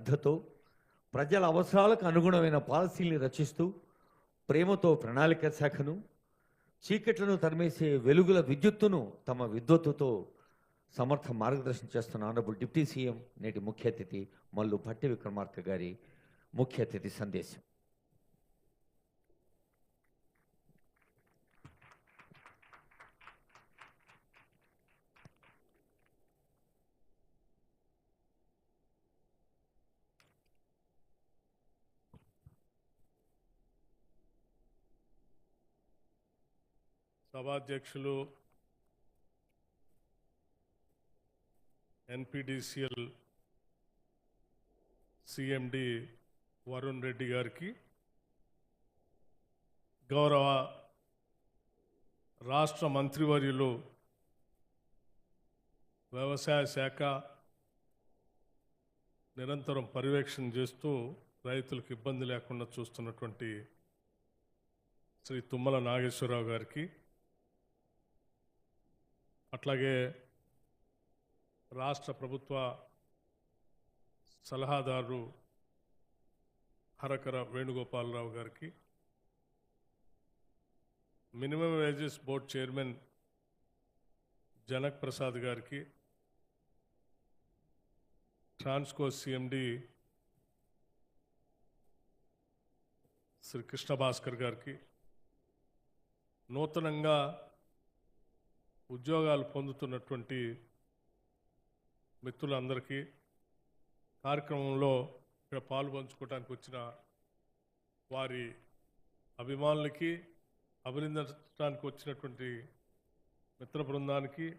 శ్రద్ధతో ప్రజల అవసరాలకు అనుగుణమైన పాలసీల్ని రచిస్తూ ప్రేమతో ప్రణాళిక శాఖను చీకట్లను తరిమేసే వెలుగుల విద్యుత్తును తమ విద్వత్తుతో సమర్థ మార్గదర్శనం చేస్తున్న ఆనరబుల్ డిప్యూటీ సీఎం నేటి ముఖ్య అతిథి మల్లు భట్టి విక్రమార్క గారి ముఖ్య అతిథి సందేశం. సభాధ్యక్షులు ఎన్పిడిసిఎల్ సిఎండి వరుణ్ రెడ్డి గారికి గౌరవ రాష్ట్ర మంత్రివర్యులు వ్యవసాయ శాఖ నిరంతరం పర్యవేక్షణ చేస్తూ రైతులకు ఇబ్బంది లేకుండా చూస్తున్నటువంటి శ్రీ తుమ్మల నాగేశ్వరరావు గారికి అట్లాగే రాష్ట్ర ప్రభుత్వ సలహాదారు హరకర వేణుగోపాలరావు గారికి minimum wages board chairman Janak Prasad గారికి ట్రాన్స్కో సిఎండి శ్రీ కృష్ణ భాస్కర్ గారికి నూతనంగా ఉద్యోగాలు పొందుతున్నటువంటి మిత్రులందరికీ కార్యక్రమంలో ఇక్కడ పాలు పంచుకోవడానికి వచ్చిన వారి అభిమానులకి అభినందించడానికి వచ్చినటువంటి మిత్ర బృందానికి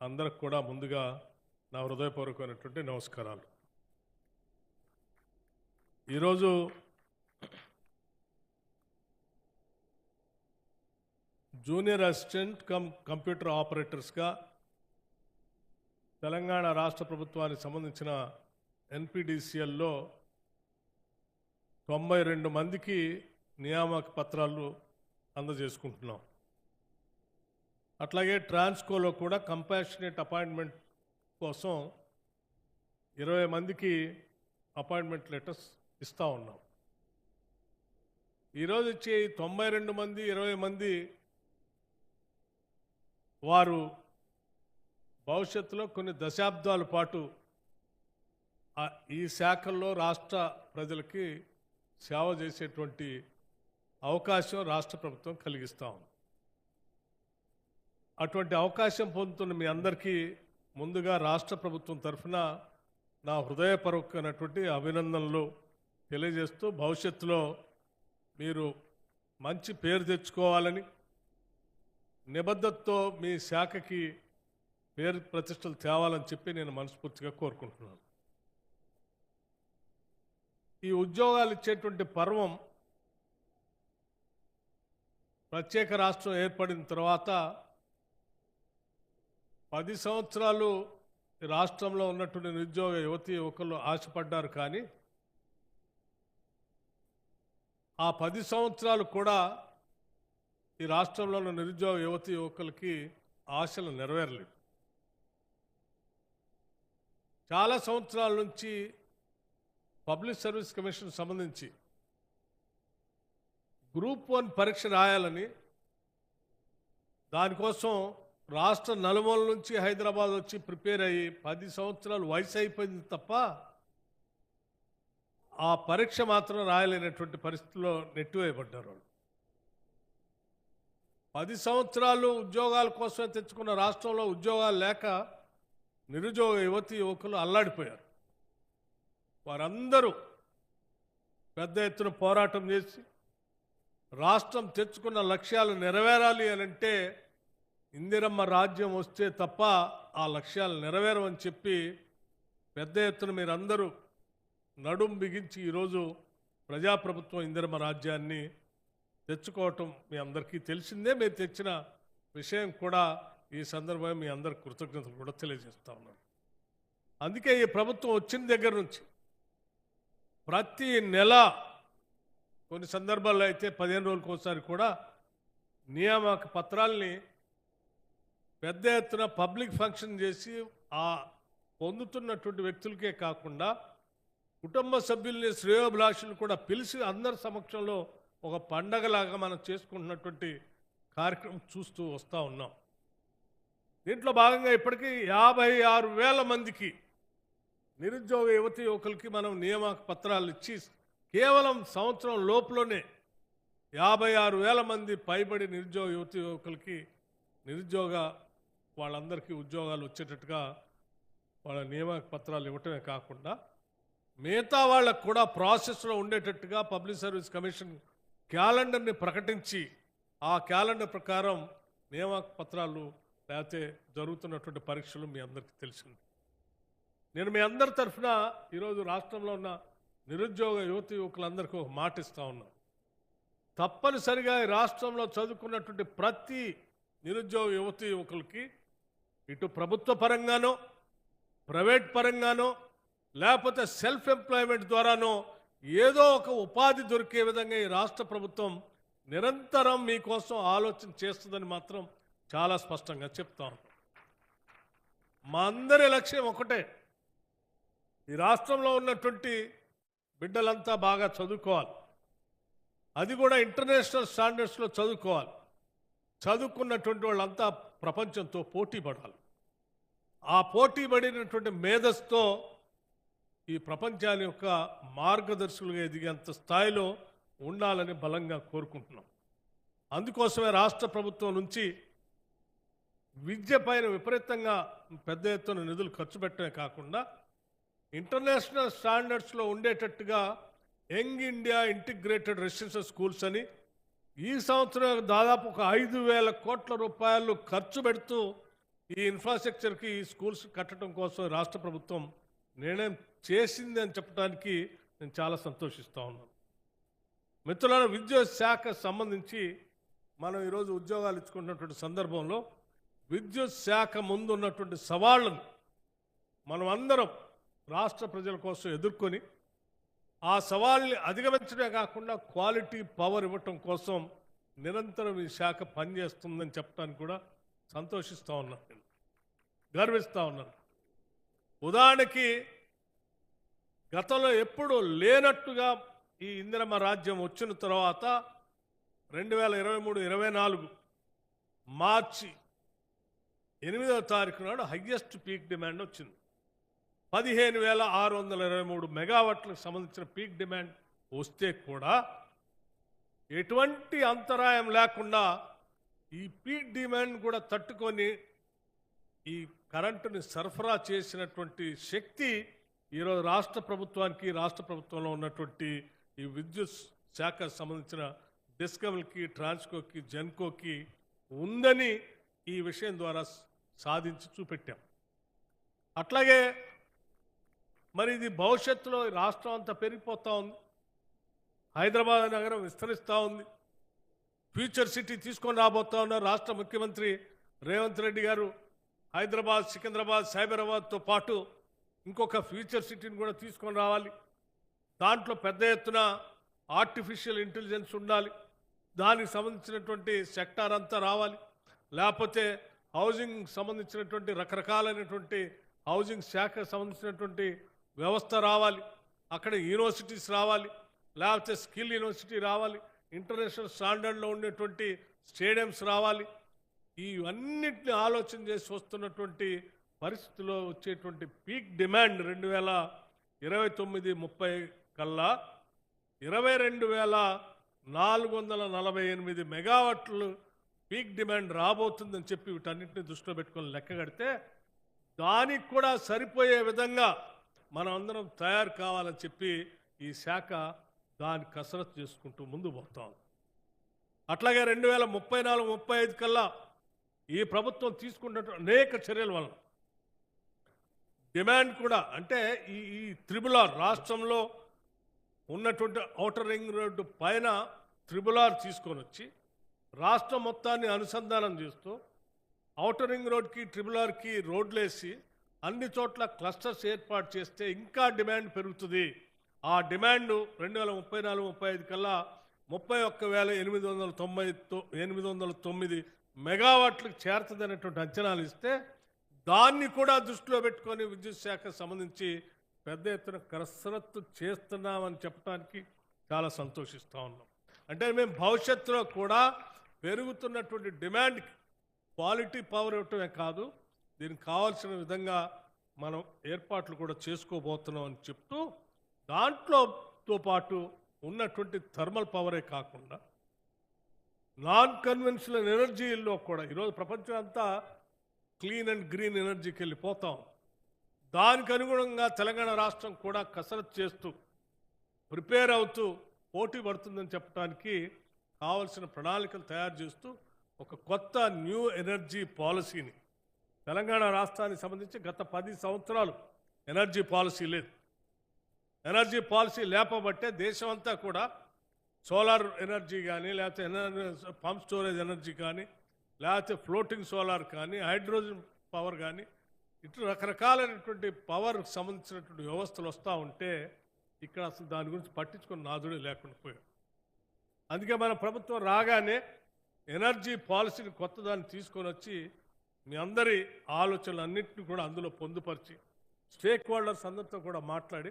అందరికి కూడా ముందుగా నా హృదయపూర్వకమైనటువంటి నమస్కారాలు. ఈరోజు జూనియర్ అసిస్టెంట్ కమ్ కంప్యూటర్ ఆపరేటర్స్గా తెలంగాణ రాష్ట్ర ప్రభుత్వానికి సంబంధించిన ఎన్పిడిసిఎల్లో తొంభై రెండు మందికి నియామక పత్రాలు అందజేసుకుంటున్నాం. అట్లాగే ట్రాన్స్కోలో కూడా కంపాషనేట్ అపాయింట్మెంట్ కోసం ఇరవై మందికి అపాయింట్మెంట్ లెటర్స్ ఇస్తూ ఉన్నాం. ఈరోజు ఇచ్చే తొంభై రెండు మంది ఇరవై మంది వారు భవిష్యత్తులో కొన్ని దశాబ్దాల పాటు ఈ శాఖల్లో రాష్ట్ర ప్రజలకి సేవ చేసేటువంటి అవకాశం రాష్ట్ర ప్రభుత్వం కలిగిస్తాం ఉంది. అటువంటి అవకాశం పొందుతున్న మీ అందరికీ ముందుగా రాష్ట్ర ప్రభుత్వం తరఫున నా హృదయపూర్వకమైనటువంటి అభినందనలు తెలియజేస్తూ భవిష్యత్తులో మీరు మంచి పేరు తెచ్చుకోవాలని నిబద్ధతతో మీ శాఖకి పేరు ప్రతిష్టలు తేవాలని చెప్పి నేను మనస్ఫూర్తిగా కోరుకుంటున్నాను. ఈ ఉద్యోగాలు ఇచ్చేటువంటి పర్వం ప్రత్యేక రాష్ట్రం ఏర్పడిన తర్వాత పది సంవత్సరాలు రాష్ట్రంలో ఉన్నటువంటి నిరుద్యోగ యువతి యువకులు ఆశపడ్డారు కానీ ఆ పది సంవత్సరాలు కూడా ఈ రాష్ట్రంలో ఉన్న నిరుద్యోగ యువతి యువకులకి ఆశలు నెరవేరలేదు. చాలా సంవత్సరాల నుంచి పబ్లిక్ సర్వీస్ కమిషన్ సంబంధించి గ్రూప్ వన్ పరీక్ష రాయాలని దానికోసం రాష్ట్ర నలుమూల నుంచి హైదరాబాద్ వచ్చి ప్రిపేర్ అయ్యి పది సంవత్సరాలు వయసు అయిపోయింది తప్ప ఆ పరీక్ష మాత్రం రాయలేనటువంటి పరిస్థితిలో నెట్టివేయబడ్డారు వాళ్ళు. పది సంవత్సరాలు ఉద్యోగాల కోసమే తెచ్చుకున్న రాష్ట్రంలో ఉద్యోగాలు లేక నిరుద్యోగ యువతి యువకులు అల్లాడిపోయారు. వారందరూ పెద్ద ఎత్తున పోరాటం చేసి రాష్ట్రం తెచ్చుకున్న లక్ష్యాలు నెరవేరాలి అని అంటే ఇందిరమ్మ రాజ్యం వస్తే తప్ప ఆ లక్ష్యాలు నెరవేరవని చెప్పి పెద్ద ఎత్తున మీరందరూ నడుం బిగించి ఈరోజు ప్రజాప్రభుత్వం ఇందిరమ్మ రాజ్యాన్ని తెచ్చుకోవటం మీ అందరికీ తెలిసిందే. మీరు తెచ్చిన విషయం కూడా ఈ సందర్భంగా మీ అందరి కృతజ్ఞతలు కూడా తెలియజేస్తా ఉన్నాను. అందుకే ఈ ప్రభుత్వం వచ్చిన దగ్గర నుంచి ప్రతి నెల కొన్ని సందర్భాల్లో అయితే పదిహేను రోజులకు ఒకసారి కూడా నియామక పత్రాల్ని పెద్ద ఎత్తున పబ్లిక్ ఫంక్షన్ చేసి ఆ పొందుతున్నటువంటి వ్యక్తులకే కాకుండా కుటుంబ సభ్యుల్ని శ్రేయోభిలాషులు కూడా పిలిచి అందరి సమక్షంలో ఒక పండగలాగా మనం చేసుకుంటున్నటువంటి కార్యక్రమం చూస్తూ వస్తూ ఉన్నాం. దీంట్లో భాగంగా ఇప్పటికీ యాభై ఆరు వేల మందికి నిరుద్యోగ యువతి యువకులకి మనం నియామక పత్రాలు ఇచ్చి కేవలం సంవత్సరం లోపులోనే యాభై ఆరు వేల మంది పైబడి నిరుద్యోగ యువతి యువకులకి నిరుద్యోగ వాళ్ళందరికీ ఉద్యోగాలు వచ్చేటట్టుగా వాళ్ళ నియామక పత్రాలు ఇవ్వటమే కాకుండా మిగతా వాళ్ళకు కూడా ప్రాసెస్లో ఉండేటట్టుగా పబ్లిక్ సర్వీస్ కమిషన్ క్యాలెండర్ని ప్రకటించి ఆ క్యాలెండర్ ప్రకారం నియామక పత్రాలు లేకపోతే జరుగుతున్నటువంటి పరీక్షలు మీ అందరికీ తెలిసింది. నేను మీ అందరి తరఫున ఈరోజు రాష్ట్రంలో ఉన్న నిరుద్యోగ యువతి యువకులందరికీ ఒక మాట ఇస్తా ఉన్నాను తప్పనిసరిగా ఈ రాష్ట్రంలో చదువుకున్నటువంటి ప్రతి నిరుద్యోగ యువతి యువకులకి ఇటు ప్రభుత్వ పరంగానో ప్రైవేట్ పరంగానో లేకపోతే సెల్ఫ్ ఎంప్లాయ్మెంట్ ద్వారానో ఏదో ఒక ఉపాధి దొరికే విధంగా ఈ రాష్ట్ర ప్రభుత్వం నిరంతరం మీకోసం ఆలోచన చేస్తుందని మాత్రం చాలా స్పష్టంగా చెప్తాను మా అందరి లక్ష్యం ఒకటే. ఈ రాష్ట్రంలో ఉన్నటువంటి బిడ్డలంతా బాగా చదువుకోవాలి. అది కూడా ఇంటర్నేషనల్ స్టాండర్డ్స్లో చదువుకోవాలి. చదువుకున్నటువంటి వాళ్ళంతా ప్రపంచంతో పోటీ పడాలి ఆ పోటీ పడినటువంటి మేధస్తో ఈ ప్రపంచాన్ని యొక్క మార్గదర్శకులుగా ఎదిగేంత స్థాయిలో ఉండాలని బలంగా కోరుకుంటున్నాం. అందుకోసమే రాష్ట్ర ప్రభుత్వం నుంచి విద్య పైన విపరీతంగా పెద్ద ఎత్తున నిధులు ఖర్చు పెట్టడమే కాకుండా ఇంటర్నేషనల్ స్టాండర్డ్స్లో ఉండేటట్టుగా young India integrated residential schools అని ఈ సంవత్సరం దాదాపు ఒక ఐదు వేల కోట్ల రూపాయలు ఖర్చు పెడుతూ ఈ ఇన్ఫ్రాస్ట్రక్చర్కి ఈ స్కూల్స్ కట్టడం కోసం రాష్ట్ర ప్రభుత్వం నిర్ణయం చేసింది అని చెప్పడానికి నేను చాలా సంతోషిస్తూ ఉన్నాను. మిత్రుల విద్యుత్ శాఖ సంబంధించి మనం ఈరోజు ఉద్యోగాలు ఇచ్చుకుంటున్నటువంటి సందర్భంలో విద్యుత్ శాఖ ముందు ఉన్నటువంటి సవాళ్ళను మనం అందరం రాష్ట్ర ప్రజల కోసం ఎదుర్కొని ఆ సవాళ్ళని అధిగమించడమే కాకుండా క్వాలిటీ పవర్ ఇవ్వటం కోసం నిరంతరం ఈ శాఖ పనిచేస్తుందని చెప్పడానికి కూడా సంతోషిస్తూ ఉన్నాను నేను. గర్విస్తూ ఉన్నాను. ఉదాహరణకి గతంలో ఎప్పుడు లేనట్టుగా ఈ ఇందిరమ్మ రాజ్యం వచ్చిన తర్వాత రెండు వేల ఇరవై మూడు ఇరవై నాలుగు మార్చి ఎనిమిదవ తారీఖు నాడు హయ్యెస్ట్ పీక్ డిమాండ్ వచ్చింది. పదిహేను వేల ఆరు వందల ఇరవై మూడు మెగావాట్లకు సంబంధించిన పీక్ డిమాండ్ వస్తే కూడా ఎటువంటి అంతరాయం లేకుండా ఈ పీక్ డిమాండ్ కూడా తట్టుకొని ఈ కరెంటుని సరఫరా చేసినటువంటి శక్తి ఈరోజు రాష్ట్ర ప్రభుత్వానికి రాష్ట్ర ప్రభుత్వంలో ఉన్నటువంటి ఈ విద్యుత్ శాఖకు సంబంధించిన డిస్కమ్లకి ట్రాన్స్కోకి జెన్కోకి ఉందని ఈ విషయం ద్వారా సాధించి చూపెట్టాం. అట్లాగే మరి ఇది భవిష్యత్తులో రాష్ట్రం అంతా పెరిగిపోతూ ఉంది. హైదరాబాద్ నగరం విస్తరిస్తూ ఉంది. ఫ్యూచర్ సిటీ తీసుకొని రాబోతా ఉన్నారు రాష్ట్ర ముఖ్యమంత్రి రేవంత్ రెడ్డి గారు. హైదరాబాద్ సికింద్రాబాద్ సైబరాబాద్తో పాటు ఇంకొక ఫ్యూచర్ సిటీని కూడా తీసుకొని రావాలి. దాంట్లో పెద్ద ఎత్తున ఆర్టిఫిషియల్ ఇంటెలిజెన్స్ ఉండాలి. దానికి సంబంధించినటువంటి సెక్టార్ అంతా రావాలి. లేకపోతే హౌసింగ్ సంబంధించినటువంటి రకరకాలైనటువంటి హౌసింగ్ శాఖకు సంబంధించినటువంటి వ్యవస్థ రావాలి. అక్కడ యూనివర్సిటీస్ రావాలి. లేకపోతే స్కిల్ యూనివర్సిటీ రావాలి. ఇంటర్నేషనల్ స్టాండర్డ్లో ఉండేటువంటి స్టేడియంస్ రావాలి. ఇవన్నిటిని ఆలోచన చేసి వస్తున్నటువంటి పరిస్థితిలో వచ్చేటువంటి పీక్ డిమాండ్ రెండు వేల ఇరవై తొమ్మిది ముప్పై కల్లా ఇరవై రెండు వేల నాలుగు వందల నలభై ఎనిమిది మెగావాట్లు పీక్ డిమాండ్ రాబోతుందని చెప్పి వీటన్నింటిని దృష్టిలో పెట్టుకొని లెక్క కడితే దానికి కూడా సరిపోయే విధంగా మనం అందరం తయారు కావాలని చెప్పి ఈ శాఖ దాన్ని కసరత్తు చేసుకుంటూ ముందు పోతాం అట్లాగే రెండు వేల ముప్పై నాలుగు ముప్పై ఐదు కల్లా ఈ ప్రభుత్వం తీసుకున్నటువంటి అనేక చర్యల వలన. డిమాండ్ కూడా అంటే ఈ ఈ త్రిబుల్ ఆర్ రాష్ట్రంలో ఉన్నటువంటి ఔటర్ రింగ్ రోడ్డు పైన త్రిబుల్ ఆర్ తీసుకొని వచ్చి రాష్ట్రం మొత్తాన్ని అనుసంధానం చేస్తూ ఔటర్ రింగ్ రోడ్కి ట్రిబుల్ ఆర్కి రోడ్లేసి అన్ని చోట్ల క్లస్టర్స్ ఏర్పాటు చేస్తే ఇంకా డిమాండ్ పెరుగుతుంది. ఆ డిమాండ్ రెండు వేల ముప్పై నాలుగు ముప్పై ఐదు కల్లా ముప్పై ఒక్క వేల ఎనిమిది వందల తొంభై తొ- ఎనిమిది వందల తొమ్మిది మెగావాట్లకు చేరుతుందనేటువంటి అంచనాలు ఇస్తే దాన్ని కూడా దృష్టిలో పెట్టుకొని విద్యుత్ శాఖ సంబంధించి పెద్ద ఎత్తున కసరత్తు చేస్తున్నామని చెప్పడానికి చాలా సంతోషిస్తూ ఉన్నాం. అంటే మేము భవిష్యత్తులో కూడా పెరుగుతున్నటువంటి డిమాండ్కి క్వాలిటీ పవర్ ఇవ్వటమే కాదు దీనికి కావాల్సిన విధంగా మనం ఏర్పాట్లు కూడా చేసుకోబోతున్నాం అని చెప్తూ దాంట్లోతో పాటు ఉన్నటువంటి థర్మల్ పవరే కాకుండా నాన్ కన్వెన్షనల్ ఎనర్జీల్లో కూడా ఈరోజు ప్రపంచం అంతా క్లీన్ అండ్ గ్రీన్ ఎనర్జీకి వెళ్ళిపోతాం. దానికి అనుగుణంగా తెలంగాణ రాష్ట్రం కూడా కసరత్ చేస్తూ ప్రిపేర్ అవుతూ పోటీ పడుతుందని చెప్పడానికి కావలసిన ప్రణాళికలు తయారు చేస్తూ ఒక కొత్త న్యూ ఎనర్జీ పాలసీని తెలంగాణ రాష్ట్రానికి సంబంధించి గత పది సంవత్సరాలు ఎనర్జీ పాలసీ లేదు. ఎనర్జీ పాలసీ లేపబట్టే దేశం అంతా కూడా సోలార్ ఎనర్జీ కానీ లేకపోతే ఎనర్జీ పంప్ స్టోరేజ్ ఎనర్జీ కానీ లేకపోతే ఫ్లోటింగ్ సోలార్ కానీ హైడ్రోజన్ పవర్ కానీ ఇటు రకరకాలైనటువంటి పవర్కి సంబంధించినటువంటి వ్యవస్థలు వస్తూ ఉంటే ఇక్కడ అసలు దాని గురించి పట్టించుకుని నాదుడే లేకుండా పోయాడు. అందుకే మన ప్రభుత్వం రాగానే ఎనర్జీ పాలసీని కొత్త దాన్ని తీసుకొని వచ్చి మీ అందరి ఆలోచనలు అన్నింటినీ కూడా అందులో పొందుపరిచి స్టేక్ హోల్డర్స్ అందరితో కూడా మాట్లాడి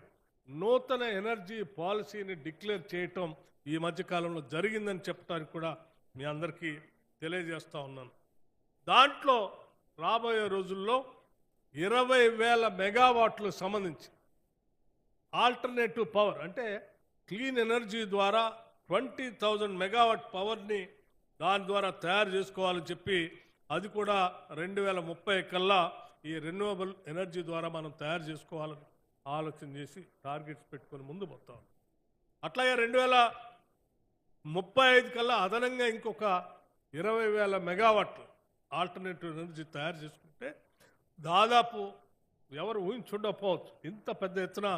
నూతన ఎనర్జీ పాలసీని డిక్లేర్ చేయటం ఈ మధ్యకాలంలో జరిగిందని చెప్పడానికి కూడా మీ అందరికీ తెలియజేస్తూ ఉన్నాను. దాంట్లో రాబోయే రోజుల్లో ఇరవై వేల మెగావాట్లు సంబంధించి ఆల్టర్నేటివ్ పవర్ అంటే క్లీన్ ఎనర్జీ ద్వారా ట్వంటీ థౌజండ్ మెగావాట్ పవర్ని దాని ద్వారా తయారు చేసుకోవాలని చెప్పి అది కూడా రెండు వేల ముప్పై కల్లా ఈ రెన్యూవబుల్ ఎనర్జీ ద్వారా మనం తయారు చేసుకోవాలని ఆలోచన చేసి టార్గెట్స్ పెట్టుకొని ముందు పోతాం అట్లాగే రెండు వేల ముప్పై ఐదు కల్లా అదనంగా ఇంకొక ఇరవై వేల మెగావాట్లు ఆల్టర్నేటివ్ ఎనర్జీ తయారు చేసుకుంటే దాదాపు ఎవరు ఊహించుండకపోవచ్చు ఇంత పెద్ద ఎత్తున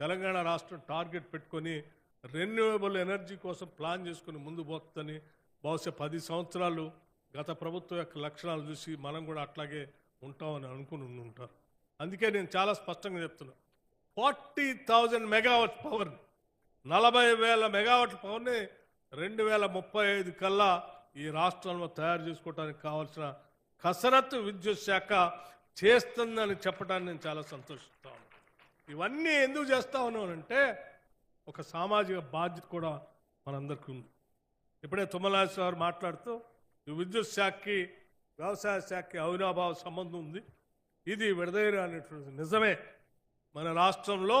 తెలంగాణ రాష్ట్రం టార్గెట్ పెట్టుకొని రెన్యూవబుల్ ఎనర్జీ కోసం ప్లాన్ చేసుకుని ముందు పోతుందని బహుశా పది సంవత్సరాలు గత ప్రభుత్వం యొక్క లక్షణాలు చూసి మనం కూడా అట్లాగే ఉంటామని అనుకుని ఉండి ఉంటారు. అందుకే నేను చాలా స్పష్టంగా చెప్తున్నా. ఫార్టీ థౌజండ్ మెగావాట్ పవర్ నలభై వేల మెగావాట్ల పవర్ని రెండు వేల ముప్పై ఐదు కల్లా ఈ రాష్ట్రంలో తయారు చేసుకోవడానికి కావాల్సిన కసరత్తు విద్యుత్ శాఖ చేస్తుందని చెప్పడానికి నేను చాలా సంతోషిస్తా ఇవన్నీ ఎందుకు చేస్తా ఉన్నానంటే ఒక సామాజిక బాధ్యత కూడా మనందరికీ ఉంది. ఇప్పుడే తుమ్మలాశ్వర గారు మాట్లాడుతూ ఈ విద్యుత్ శాఖకి వ్యవసాయ శాఖకి అవినాభావ సంబంధం ఉంది. ఇది విడదీయరు అనేటువంటి నిజమే. మన రాష్ట్రంలో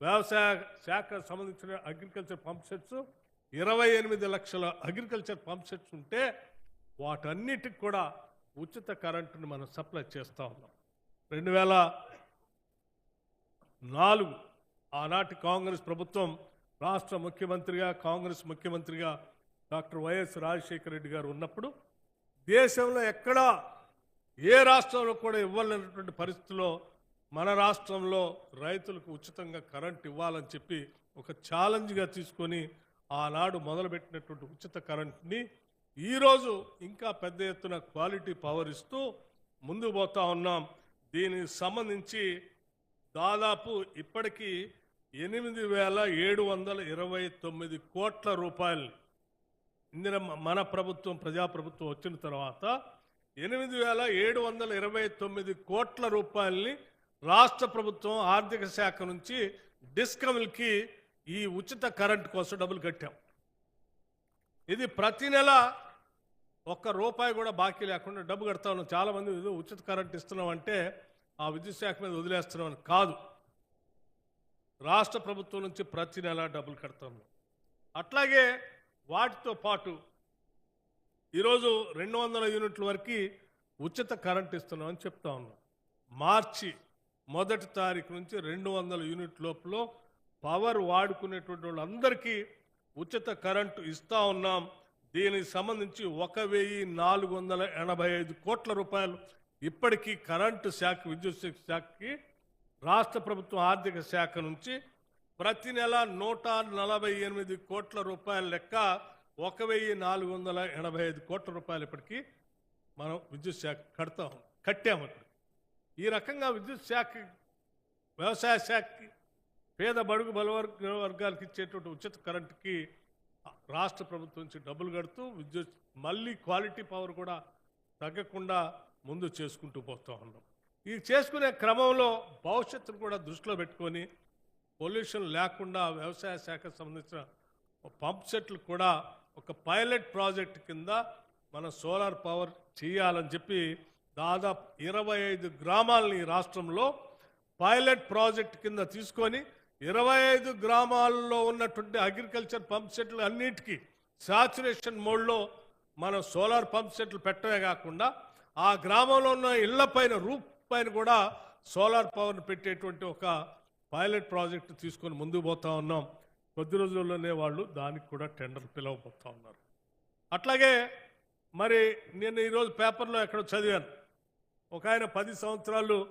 వ్యవసాయ శాఖకు సంబంధించిన అగ్రికల్చర్ పంప్ సెట్స్ ఇరవై ఎనిమిది లక్షల అగ్రికల్చర్ పంప్ సెట్స్ ఉంటే వాటన్నిటికి కూడా ఉచిత కరెంటుని మనం సప్లై చేస్తూ ఉన్నాం. రెండు వేల నాలుగు ఆనాటి కాంగ్రెస్ ప్రభుత్వం రాష్ట్ర ముఖ్యమంత్రిగా కాంగ్రెస్ ముఖ్యమంత్రిగా డాక్టర్ వైఎస్ రాజశేఖర రెడ్డి గారు ఉన్నప్పుడు దేశంలో ఎక్కడా ఏ రాష్ట్రంలో కూడా ఇవ్వలేనటువంటి పరిస్థితిలో మన రాష్ట్రంలో రైతులకు ఉచితంగా కరెంట్ ఇవ్వాలని చెప్పి ఒక ఛాలెంజ్గా తీసుకొని ఆనాడు మొదలుపెట్టినటువంటి ఉచిత కరెంట్ని ఈరోజు ఇంకా పెద్ద ఎత్తున క్వాలిటీ పవర్ ఇస్తూ ముందుకు పోతా ఉన్నాం. దీనికి సంబంధించి దాదాపు ఇప్పటికీ ఎనిమిది వేల ఏడు వందల ఇరవై తొమ్మిది కోట్ల రూపాయలు ఇందిర మన ప్రభుత్వం ప్రజాప్రభుత్వం వచ్చిన తర్వాత ఎనిమిది వేల ఏడు వందల ఇరవై తొమ్మిది కోట్ల రూపాయలని రాష్ట్ర ప్రభుత్వం ఆర్థిక శాఖ నుంచి డిస్కమ్లకి ఈ ఉచిత కరెంట్ కోసం డబ్బులు కట్టాం. ఇది ప్రతి నెల ఒక్క రూపాయి కూడా బాకీ లేకుండా డబ్బు కడతా ఉన్నాం. చాలామంది ఏదో ఉచిత కరెంట్ ఇస్తున్నాం అంటే ఆ విద్యుత్ శాఖ మీద వదిలేస్తున్నాం అని కాదు. రాష్ట్ర ప్రభుత్వం నుంచి ప్రతి నెల డబ్బులు కడతాము అట్లాగే వాటితో పాటు ఈరోజు రెండు వందల యూనిట్ల వరకు ఉచిత కరెంట్ ఇస్తున్నామని చెప్తా ఉన్నాం. మార్చి మొదటి తారీఖు నుంచి రెండు వందల యూనిట్ లోపల పవర్ వాడుకునేటువంటి వాళ్ళందరికీ ఉచిత కరెంటు ఇస్తా ఉన్నాం. దీనికి సంబంధించి ఒక వెయ్యి నాలుగు వందల ఎనభై ఐదు కోట్ల రూపాయలు ఇప్పటికీ కరెంటు శాఖ విద్యుత్ శాఖకి రాష్ట్ర ప్రభుత్వం ఆర్థిక శాఖ నుంచి ప్రతి నెల నూట నలభై ఎనిమిది కోట్ల రూపాయల లెక్క ఒక వెయ్యి నాలుగు వందల ఎనభై ఐదు కోట్ల రూపాయలు ఇప్పటికీ మనం విద్యుత్ శాఖ కడతాం కట్టాము ఈ రకంగా విద్యుత్ శాఖ వ్యవసాయ శాఖకి పేద బడుగు బలవర్గ వర్గాలకు ఇచ్చేటువంటి ఉచిత కరెంటుకి రాష్ట్ర ప్రభుత్వం నుంచి డబ్బులు కడుతూ విద్యుత్ మళ్ళీ క్వాలిటీ పవర్ కూడా తగ్గకుండా ముందు చేసుకుంటూ పోతూ ఉన్నాం. ఈ చేసుకునే క్రమంలో భవిష్యత్తును కూడా దృష్టిలో పెట్టుకొని పొల్యూషన్ లేకుండా వ్యవసాయ శాఖకు సంబంధించిన పంప్ సెట్లు కూడా ఒక పైలట్ ప్రాజెక్ట్ కింద మన సోలార్ పవర్ చేయాలని చెప్పి దాదాపు ఇరవై ఐదు గ్రామాలని ఈ రాష్ట్రంలో పైలట్ ప్రాజెక్ట్ కింద తీసుకొని ఇరవై ఐదు గ్రామాల్లో ఉన్నటువంటి అగ్రికల్చర్ పంప్ సెట్లు అన్నిటికీ సాచురేషన్ మోడ్లో మనం సోలార్ పంప్ సెట్లు పెట్టడమే కాకుండా ఆ గ్రామంలో ఉన్న ఇళ్ళ పైన రూప్ పైన కూడా సోలార్ పవర్ని పెట్టేటువంటి ఒక పైలట్ ప్రాజెక్ట్ తీసుకొని ముందుకు పోతా ఉన్నాం. కొద్ది రోజుల్లోనే వాళ్ళు దానికి కూడా టెండర్ పిలవబోతా ఉన్నారు. అట్లాగే మరి నేను ఈరోజు పేపర్లో ఎక్కడో చదివాను. ఒక ఆయన పది సంవత్సరాలు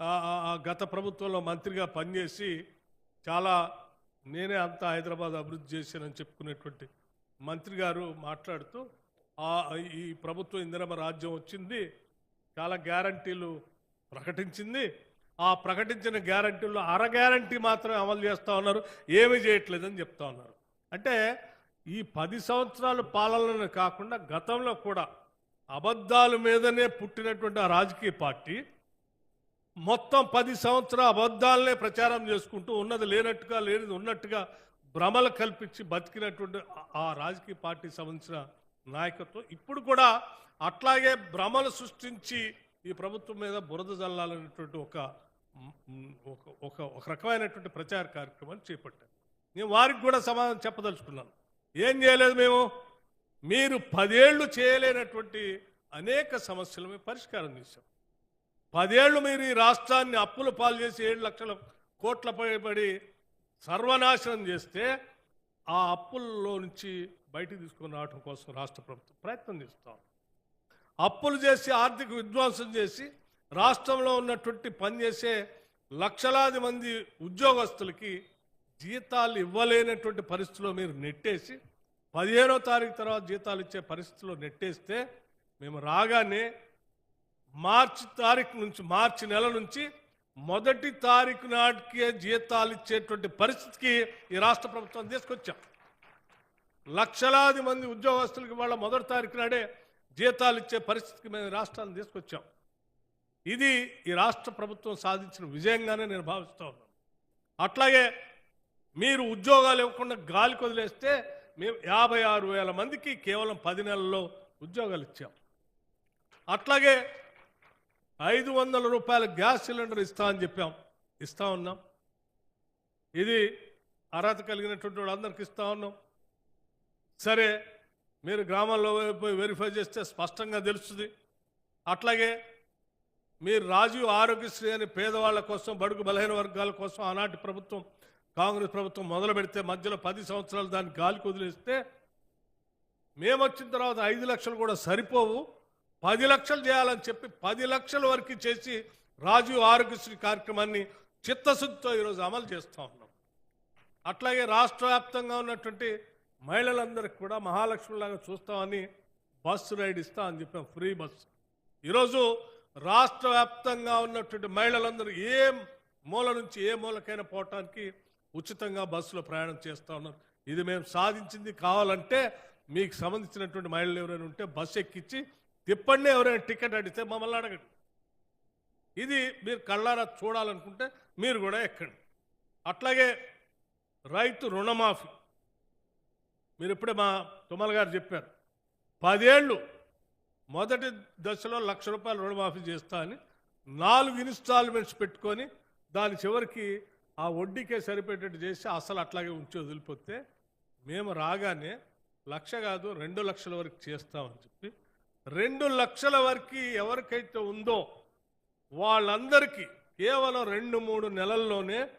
ఆ- గత ప్రభుత్వంలో మంత్రిగా పనిచేసి చాలా నేనే అంత హైదరాబాద్ అభివృద్ధి చేశానని చెప్పుకునేటువంటి మంత్రి గారు మాట్లాడుతూ ఆ ఈ ప్రభుత్వం ఇందిరమ్మ రాజ్యం వచ్చింది చాలా గ్యారంటీలు ప్రకటించింది. ఆ ప్రకటించిన గ్యారంటీల్లో అర గ్యారంటీ మాత్రమే అమలు చేస్తూ ఉన్నారు ఏమీ చేయట్లేదని చెప్తా ఉన్నారు. అంటే ఈ పది సంవత్సరాల పాలనను కాకుండా గతంలో కూడా అబద్ధాల మీదనే పుట్టినటువంటి ఆ రాజకీయ పార్టీ మొత్తం పది సంవత్సరాల అబద్ధాలనే ప్రచారం చేసుకుంటూ ఉన్నది లేనట్టుగా లేనిది ఉన్నట్టుగా భ్రమలు కల్పించి బతికినటువంటి ఆ- రాజకీయ పార్టీ సంబంధించిన నాయకత్వం. ఇప్పుడు కూడా అట్లాగే భ్రమలు సృష్టించి ఈ ప్రభుత్వం మీద బురద జల్లాలనేటువంటి ఒక ఒక- ఒక ఒక రకమైనటువంటి ప్రచార కార్యక్రమాన్ని చేపట్టాను నేను వారికి కూడా సమాధానం చెప్పదలుచుకున్నాను. ఏం చేయలేదు మేము? మీరు పదేళ్ళు చేయలేనటువంటి అనేక సమస్యలు మేము పరిష్కారం చేశాం. పదేళ్ళు మీరు ఈ రాష్ట్రాన్ని అప్పుల పాలు చేసి ఏడు లక్షల కోట్ల పడి సర్వనాశనం చేస్తే ఆ అప్పుల్లో నుంచి బయటికి తీసుకుని రావడం కోసం రాష్ట్ర ప్రభుత్వం ప్రయత్నం చేస్తాం అప్పులు చేసి ఆర్థిక విధ్వంసం చేసి రాష్ట్రంలో ఉన్నటువంటి పనిచేసే లక్షలాది మంది ఉద్యోగస్తులకి జీతాలు ఇవ్వలేనటువంటి పరిస్థితిలో మీరు నెట్టేసి పదిహేనో తారీఖు తర్వాత జీతాలు ఇచ్చే పరిస్థితిలో నెట్టేస్తే మేము రాగానే మార్చి తారీఖు నుంచి మార్చి నెల నుంచి మొదటి తారీఖు నాటికే జీతాలు ఇచ్చేటువంటి పరిస్థితికి ఈ రాష్ట్ర ప్రభుత్వం తీసుకొచ్చాం. లక్షలాది మంది ఉద్యోగస్తులకి వాళ్ళ మొదటి తారీఖు నాడే జీతాలు ఇచ్చే పరిస్థితికి మేము రాష్ట్రాన్ని తీసుకొచ్చాం. ఇది ఈ రాష్ట్ర ప్రభుత్వం సాధించిన విజయంగానే నేను భావిస్తూ ఉన్నాను. అట్లాగే మీరు ఉద్యోగాలు ఇవ్వకుండా గాలికి వదిలేస్తే మేము యాభై ఆరు వేల మందికి కేవలం పది నెలల్లో ఉద్యోగాలు ఇచ్చాం. అట్లాగే ఐదు వందల రూపాయల గ్యాస్ సిలిండర్ ఇస్తా అని చెప్పాం. ఇస్తా ఉన్నాం. ఇది అర్హత కలిగినటువంటి వాళ్ళందరికి ఇస్తా ఉన్నాం. సరే మీరు గ్రామాల్లో పోయి వెరిఫై చేస్తే స్పష్టంగా తెలుస్తుంది. అట్లాగే మీరు రాజీవ్ ఆరోగ్యశ్రీ అని పేదవాళ్ళ కోసం బడుగు బలహీన వర్గాల కోసం ఆనాటి ప్రభుత్వం కాంగ్రెస్ ప్రభుత్వం మొదలు పెడితే మధ్యలో పది సంవత్సరాలు దాన్ని గాలికి వదిలేస్తే మేము వచ్చిన తర్వాత ఐదు లక్షలు కూడా సరిపోవు. పది లక్షలు చేయాలని చెప్పి పది లక్షల వరకు చేసి రాజీవ్ ఆరోగ్యశ్రీ కార్యక్రమాన్ని చిత్తశుద్ధితో ఈరోజు అమలు చేస్తూ ఉన్నాం. అట్లాగే రాష్ట్ర వ్యాప్తంగా ఉన్నటువంటి మహిళలందరికీ కూడా మహాలక్ష్మిలాగా చూస్తామని బస్సు రైడ్ ఇస్తా అని చెప్పాం ఫ్రీ బస్సు. ఈరోజు రాష్ట్ర వ్యాప్తంగా ఉన్నటువంటి మహిళలందరూ ఏ మూల నుంచి ఏ మూలకైనా పోవటానికి ఉచితంగా బస్సులో ప్రయాణం చేస్తూ ఉన్నారు. ఇది మేము సాధించింది కావాలంటే మీకు సంబంధించినటువంటి మహిళలు ఎవరైనా ఉంటే బస్సు ఎక్కించి తిప్పండి ఎవరైనా టికెట్ అడిగితే మమ్మల్ని అడగండి. ఇది మీరు కళ్ళారా చూడాలనుకుంటే మీరు కూడా ఎక్కండి. అట్లాగే రైతు రుణమాఫీ. మీరు ఇప్పుడే మా తుమ్మల గారు చెప్పారు. పదేళ్ళు మొదటి దశలో లక్ష రూపాయలు రుణమాఫీ చేస్తా అని నాలుగు ఇన్స్టాల్మెంట్స్ పెట్టుకొని దాని చివరికి ఆ వడ్డీకే సరిపెట్టేట్టు చేసి అసలు అట్లాగే ఉంచి వదిలిపోతే మేము రాగానే లక్ష కాదు రెండు లక్షల వరకు చేస్తామని చెప్పి రెండు లక్షల వరకు ఎవరికైతే ఉందో వాళ్ళందరికీ కేవలం రెండు మూడు నెలల్లోనే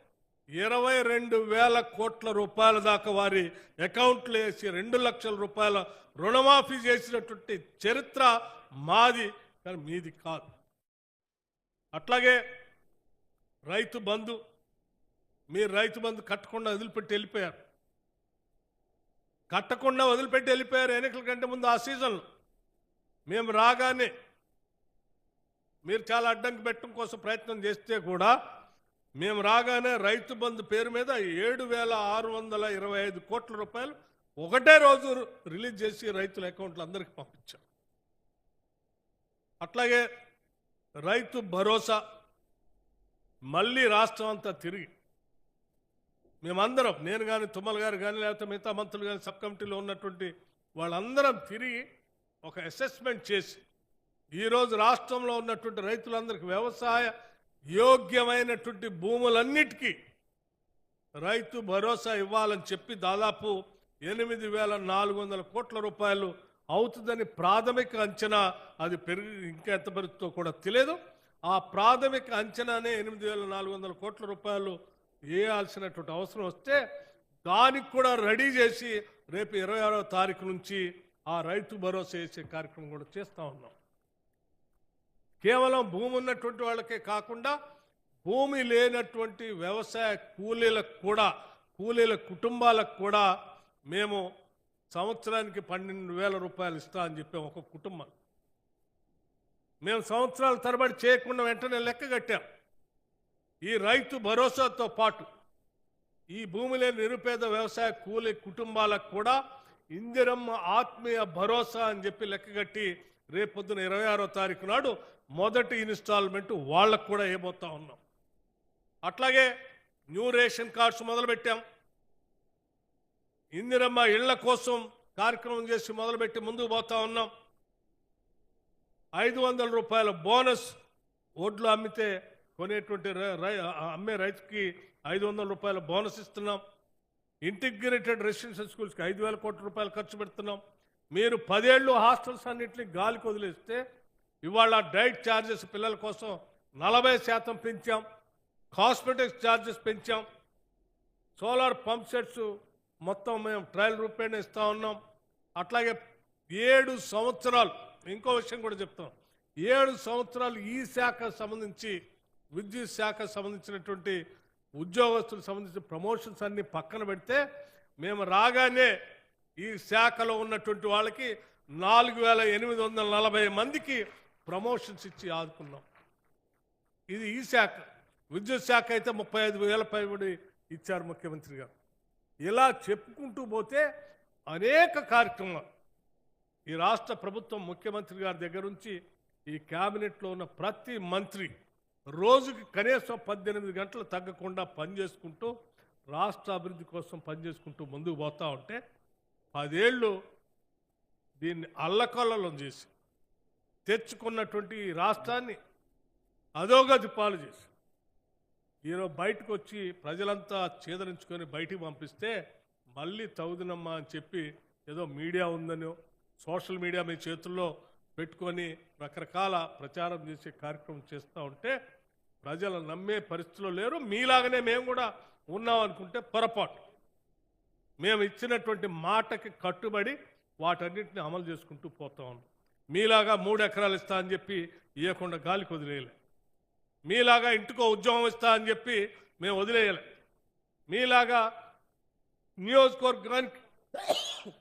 ఇరవై రెండు వేల కోట్ల రూపాయల దాకా వారి అకౌంట్లో వేసి రెండు లక్షల రూపాయల రుణమాఫీ చేసినటువంటి చరిత్ర మాది. కానీ మీది కాదు. అట్లాగే రైతు బంధు మీరు రైతు బంధు కట్టకుండా వదిలిపెట్టి వెళ్ళిపోయారు. కట్టకుండా వదిలిపెట్టి వెళ్ళిపోయారు ఎన్నికల కంటే ముందు ఆ సీజన్లో. మేము రాగానే మీరు చాలా అడ్డంకి పెట్టడం కోసం ప్రయత్నం చేస్తే కూడా మేము రాగానే రైతు బంధు పేరు మీద ఏడు వేల ఆరు వందల ఇరవై ఐదు కోట్ల రూపాయలు ఒకటే రోజు రిలీజ్ చేసి రైతుల అకౌంట్లు అందరికి పంపించాం. అట్లాగే రైతు భరోసా మళ్ళీ రాష్ట్రం అంతా తిరిగి మేమందరం నేను కానీ తుమ్మల గారు కానీ లేకపోతే మిగతా మంత్రులు కానీ సబ్ కమిటీలో ఉన్నటువంటి వాళ్ళందరం తిరిగి ఒక అసెస్మెంట్ చేసి ఈరోజు రాష్ట్రంలో ఉన్నటువంటి రైతులందరికీ వ్యవసాయ యోగ్యమైనటువంటి భూములన్నిటికీ రైతు భరోసా ఇవ్వాలని చెప్పి దాదాపు ఎనిమిది వేల నాలుగు వందల కోట్ల రూపాయలు అవుతుందని ప్రాథమిక అంచనా అది పెరిగి ఇంకా ఎంత పెరుగుతో కూడా తెలియదు. ఆ ప్రాథమిక అంచనానే ఎనిమిది వేల నాలుగు వందల కోట్ల రూపాయలు వేయాల్సినటువంటి అవసరం వస్తే దానికి కూడా రెడీ చేసి రేపు ఇరవై ఆరో తారీఖు నుంచి ఆ రైతు భరోసా వేసే కార్యక్రమం కూడా చేస్తూ ఉన్నాం. కేవలం భూమి ఉన్నటువంటి వాళ్ళకే కాకుండా భూమి లేనటువంటి వ్యవసాయ కూలీలకు కూడా కూలీల కుటుంబాలకు కూడా మేము సంవత్సరానికి పన్నెండు వేల రూపాయలు ఇస్తా అని చెప్పాం ఒక కుటుంబం. మేము సంవత్సరాల తరబడి చేయకుండా వెంటనే లెక్క కట్టాం. ఈ రైతు భరోసాతో పాటు ఈ భూమి లేని నిరుపేద వ్యవసాయ కూలీ కుటుంబాలకు కూడా ఇందిరమ్మ ఆత్మీయ భరోసా అని చెప్పి లెక్కగట్టి రేపొద్దున ఇరవై ఆరో తారీఖు నాడు మొదటి ఇన్స్టాల్మెంట్ వాళ్ళకు కూడా వేయబోతా ఉన్నాం. అట్లాగే న్యూ రేషన్ కార్డ్స్ మొదలుపెట్టాం. ఇందిరమ్మ ఇళ్ళ కోసం కార్యక్రమం చేసి మొదలుపెట్టి ముందుకు పోతా ఉన్నాం. ఐదు వందల రూపాయల బోనస్ ఒడ్లు అమ్మితే కొనేటువంటి అమ్మే రైతుకి ఐదు వందల రూపాయల బోనస్ ఇస్తున్నాం. ఇంటిగ్రేటెడ్ రెసిడెన్షియల్ స్కూల్స్కి ఐదు వేల కోట్ల రూపాయలు ఖర్చు పెడుతున్నాం. మీరు పదేళ్ళు హాస్టల్స్ అన్నింటినీ గాలికి వదిలేస్తే ఇవాళ డైట్ ఛార్జెస్ పిల్లల కోసం నలభై శాతం పెంచాం. కాస్మెటిక్స్ ఛార్జెస్ పెంచాం. సోలార్ పంప్ సెట్స్ మొత్తం మేము ట్రయల్ రూపేణ ఇస్తూ ఉన్నాం. అట్లాగే ఏడు సంవత్సరాలు ఇంకో విషయం కూడా చెప్తాం. ఏడు సంవత్సరాలు ఈ శాఖకు సంబంధించి విద్యుత్ శాఖకు సంబంధించినటువంటి ఉద్యోగస్తులకు సంబంధించిన ప్రమోషన్స్ అన్ని పక్కన పెడితే మేము రాగానే ఈ శాఖలో ఉన్నటువంటి వాళ్ళకి నాలుగు వేల ఎనిమిది వందల నలభై మందికి ప్రమోషన్స్ ఇచ్చి ఆదుకున్నాం. ఇది ఈ శాఖ. విద్యుత్ శాఖ అయితే ముప్పై ఐదు వేల పైబడి ఇచ్చారు ముఖ్యమంత్రి గారు. ఇలా చెప్పుకుంటూ పోతే అనేక కార్యక్రమాలు. ఈ రాష్ట్ర ప్రభుత్వం ముఖ్యమంత్రి గారి దగ్గర నుంచి ఈ క్యాబినెట్లో ఉన్న ప్రతి మంత్రి రోజుకి కనీసం పద్దెనిమిది గంటలు తగ్గకుండా పనిచేసుకుంటూ రాష్ట్ర అభివృద్ధి కోసం పనిచేసుకుంటూ ముందుకు పోతా ఉంటే పదేళ్ళు దీన్ని అల్లకల్లలో చేసి తెచ్చుకున్నటువంటి ఈ రాష్ట్రాన్ని అధోగతి పాలు చేసి ఈరోజు బయటకు వచ్చి ప్రజలంతా చేదరించుకొని బయటికి పంపిస్తే మళ్ళీ తగుదనమ్మా అని చెప్పి ఏదో మీడియా ఉందనో సోషల్ మీడియా మీ చేతుల్లో పెట్టుకొని రకరకాల ప్రచారం చేసే కార్యక్రమం చేస్తూ ఉంటే ప్రజలు నమ్మే పరిస్థితిలో లేరు. మీలాగనే మేము కూడా ఉన్నాం అనుకుంటే పొరపాటు. మేము ఇచ్చినటువంటి మాటకి కట్టుబడి వాటన్నిటిని అమలు చేసుకుంటూ పోతా ఉన్నాం. మీలాగా మూడు ఎకరాలు ఇస్తా అని చెప్పి ఇవ్వకుండా గాలికి వదిలేయలే. మీలాగా ఇంటికో ఉద్యోగం ఇస్తా అని చెప్పి మేము వదిలేయలే. మీలాగా నియోజకవర్గానికి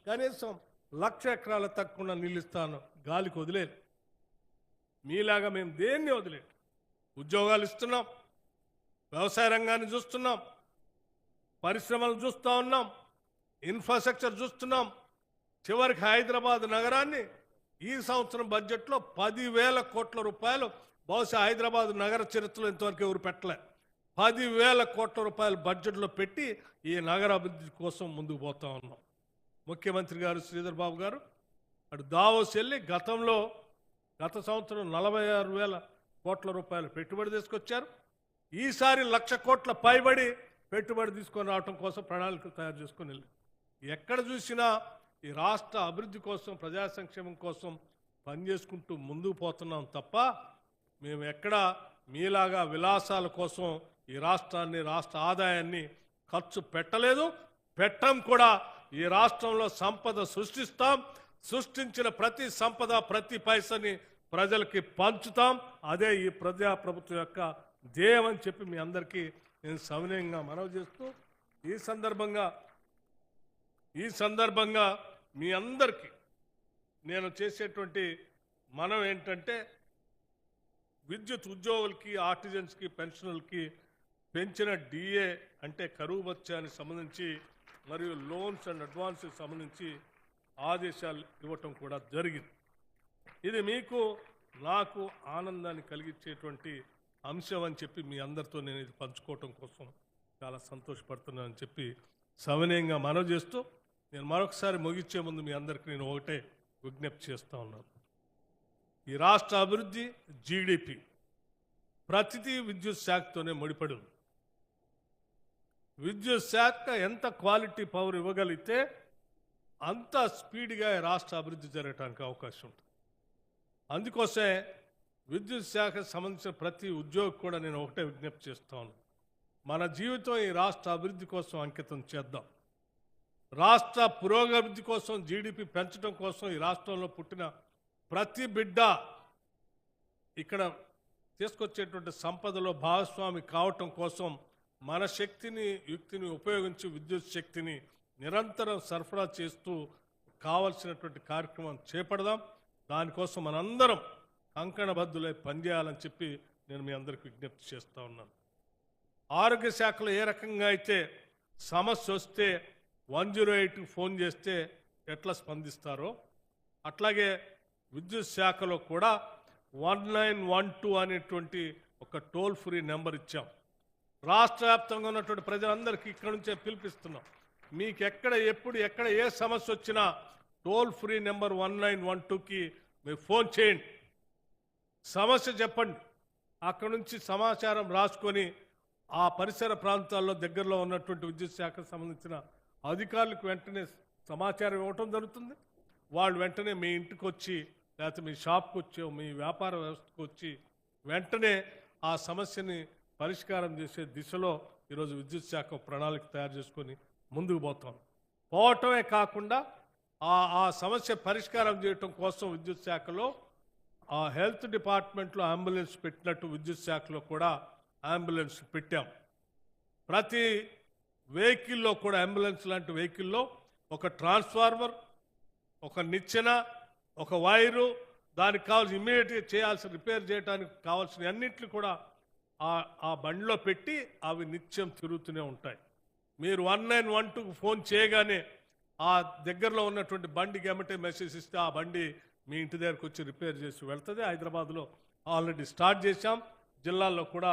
కనీసం లక్ష ఎకరాల తక్కువ నిలుస్తాను గాలికి వదిలేదు మీలాగా మేము దేన్ని వదిలేదు ఉద్యోగాలు ఇస్తున్నాం. వ్యవసాయ రంగాన్ని చూస్తున్నాం. పరిశ్రమలు చూస్తూ ఉన్నాం. ఇన్ఫ్రాస్ట్రక్చర్ చూస్తున్నాం. చివరికి హైదరాబాద్ నగరాన్ని ఈ సంవత్సరం బడ్జెట్లో పదివేల కోట్ల రూపాయలు బహుశా హైదరాబాద్ నగర చరిత్రలో ఇంతవరకు ఎవరు పెట్టలే. పదివేల కోట్ల రూపాయలు బడ్జెట్లో పెట్టి ఈ నగర అభివృద్ధి కోసం ముందుకు పోతా ఉన్నాం. ముఖ్యమంత్రి గారు శ్రీధర్ బాబు గారు అటు దావోస్ వెళ్ళి గతంలో గత సంవత్సరం నలభై ఆరు వేల కోట్ల రూపాయలు పెట్టుబడి తీసుకొచ్చారు. ఈసారి లక్ష కోట్ల పైబడి పెట్టుబడి తీసుకొని రావటం కోసం ప్రణాళికలు తయారు చేసుకుని ఎక్కడ చూసినా ఈ రాష్ట్ర అభివృద్ధి కోసం ప్రజా సంక్షేమం కోసం పనిచేసుకుంటూ ముందుకు పోతున్నాం తప్ప మేము ఎక్కడ మీలాగా విలాసాల కోసం ఈ రాష్ట్రాన్ని రాష్ట్ర ఆదాయాన్ని ఖర్చు పెట్టలేదు. పెట్టం కూడా ఈ రాష్ట్రంలో సంపద సృష్టిస్తాం. సృష్టించిన ప్రతి సంపద ప్రతి పైసని ప్రజలకి పంచుతాం. అదే ఈ ప్రజా ప్రభుత్వం యొక్క ధ్యేయం అని చెప్పి మీ అందరికీ నేను సవినయంగా మనవి చేస్తూ ఈ సందర్భంగా ఈ సందర్భంగా మీ అందరికీ నేను చేసేటువంటి మనం ఏంటంటే విద్యుత్ ఉద్యోగులకి ఆర్టిజన్స్కి పెన్షనర్లకి పెంచిన డిఏ అంటే కరువు బత్యానికి సంబంధించి మరియు లోన్స్ అండ్ అడ్వాన్స్కి సంబంధించి ఆదేశాలు ఇవ్వటం కూడా జరిగింది. ఇది మీకు నాకు ఆనందాన్ని కలిగించేటువంటి అంశం అని చెప్పి మీ అందరితో నేను ఇది పంచుకోవటం కోసం చాలా సంతోషపడుతున్నానని చెప్పి సవినయంగా మనవి చేస్తూ నేను మరొకసారి ముగించే ముందు మీ అందరికీ నేను ఒకటే విజ్ఞప్తి చేస్తూ ఉన్నాను. ఈ రాష్ట్ర అభివృద్ధి జీడిపి ప్రతిదీ విద్యుత్ శాఖతోనే ముడిపడి విద్యుత్ శాఖ ఎంత క్వాలిటీ పవర్ ఇవ్వగలిగితే అంత స్పీడ్గా రాష్ట్ర అభివృద్ధి జరగడానికి అవకాశం ఉంటుంది. అందుకోసమే విద్యుత్ శాఖకు సంబంధించిన ప్రతి ఉద్యోగి కూడా నేను ఒకటే విజ్ఞప్తి చేస్తాను. మన జీవితం ఈ రాష్ట్ర అభివృద్ధి కోసం అంకితం చేద్దాం. రాష్ట్ర పురోగతి కోసం జీడిపి పెంచడం కోసం ఈ రాష్ట్రంలో పుట్టిన ప్రతి బిడ్డ ఇక్కడ తీసుకొచ్చేటువంటి సంపదలో భాగస్వామి కావటం కోసం మన శక్తిని యుక్తిని ఉపయోగించి విద్యుత్ శక్తిని నిరంతరం సరఫరా చేస్తూ కావలసినటువంటి కార్యక్రమం చేపడదాం. దానికోసం మనందరం కంకణబద్ధులై పనిచేయాలని చెప్పి నేను మీ అందరికి విజ్ఞప్తి చేస్తూ ఉన్నాను. ఆరోగ్య శాఖలో ఏ రకంగా అయితే సమస్య వస్తే వన్ జీరో ఎయిట్కి ఫోన్ చేస్తే ఎట్లా స్పందిస్తారో అట్లాగే విద్యుత్ శాఖలో కూడా వన్ నైన్ వన్ టూ అనేటువంటి ఒక టోల్ ఫ్రీ నెంబర్ ఇచ్చాం. రాష్ట్ర వ్యాప్తంగా ఉన్నటువంటి ప్రజలందరికీ ఇక్కడ నుంచే పిలిపిస్తున్నాం. మీకు ఎక్కడ ఎప్పుడు ఎక్కడ ఏ సమస్య వచ్చినా toll free number one nine one టూకి మీరు ఫోన్ చేయండి. సమస్య చెప్పండి. అక్కడ నుంచి సమాచారం రాసుకొని ఆ పరిసర ప్రాంతాల్లో దగ్గరలో ఉన్నటువంటి విద్యుత్ శాఖకు సంబంధించిన అధికారులకు వెంటనే సమాచారం ఇవ్వటం జరుగుతుంది. వాళ్ళు వెంటనే మీ ఇంటికి వచ్చి లేకపోతే మీ షాప్కి వచ్చి మీ వ్యాపార వ్యవస్థకు వచ్చి వెంటనే ఆ సమస్యని పరిష్కారం చేసే దిశలో ఈరోజు విద్యుత్ శాఖ ప్రణాళిక తయారు చేసుకొని ముందుకు పోతాం. పోవటమే కాకుండా ఆ ఆ సమస్య పరిష్కారం చేయటం కోసం విద్యుత్ శాఖలో ఆ హెల్త్ డిపార్ట్మెంట్లో అంబులెన్స్ పెట్టినట్టు విద్యుత్ శాఖలో కూడా అంబులెన్స్ పెట్టాం. ప్రతి వెహికల్లో కూడా అంబులెన్స్ లాంటి వెహికల్లో ఒక ట్రాన్స్ఫార్మర్ ఒక నిచ్చెన ఒక వైరు దానికి కావాల్సిన ఇమీడియట్గా చేయాల్సిన రిపేర్ చేయడానికి కావాల్సిన అన్నింటిని కూడా ఆ ఆ బండిలో పెట్టి అవి నిత్యం తిరుగుతూనే ఉంటాయి. మీరు వన్ నైన్ వన్ టూకి ఫోన్ చేయగానే ఆ దగ్గరలో ఉన్నటువంటి బండికి ఏమంటే మెసేజ్ ఇస్తే ఆ బండి మీ ఇంటి దగ్గరకు వచ్చి రిపేర్ చేసి వెళ్తుంది. హైదరాబాద్లో ఆల్రెడీ స్టార్ట్ చేశాం. జిల్లాల్లో కూడా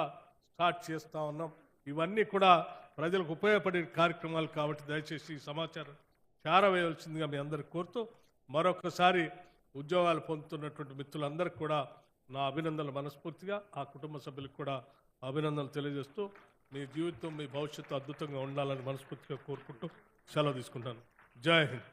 స్టార్ట్ చేస్తూ ఉన్నాం. ఇవన్నీ కూడా ప్రజలకు ఉపయోగపడే కార్యక్రమాలు కాబట్టి దయచేసి ఈ సమాచారం చేరవేయవలసిందిగా మీ అందరికి కోరుతూ మరొకసారి ఉద్యోగాలు పొందుతున్నటువంటి మిత్రులందరికీ కూడా నా అభినందనలు మనస్ఫూర్తిగా ఆ కుటుంబ సభ్యులకు కూడా అభినందనలు తెలియజేస్తూ మీ జీవితం మీ భవిష్యత్తు అద్భుతంగా ఉండాలని మనస్ఫూర్తిగా కోరుకుంటూ సెలవు తీసుకుంటాను. जय हिंद।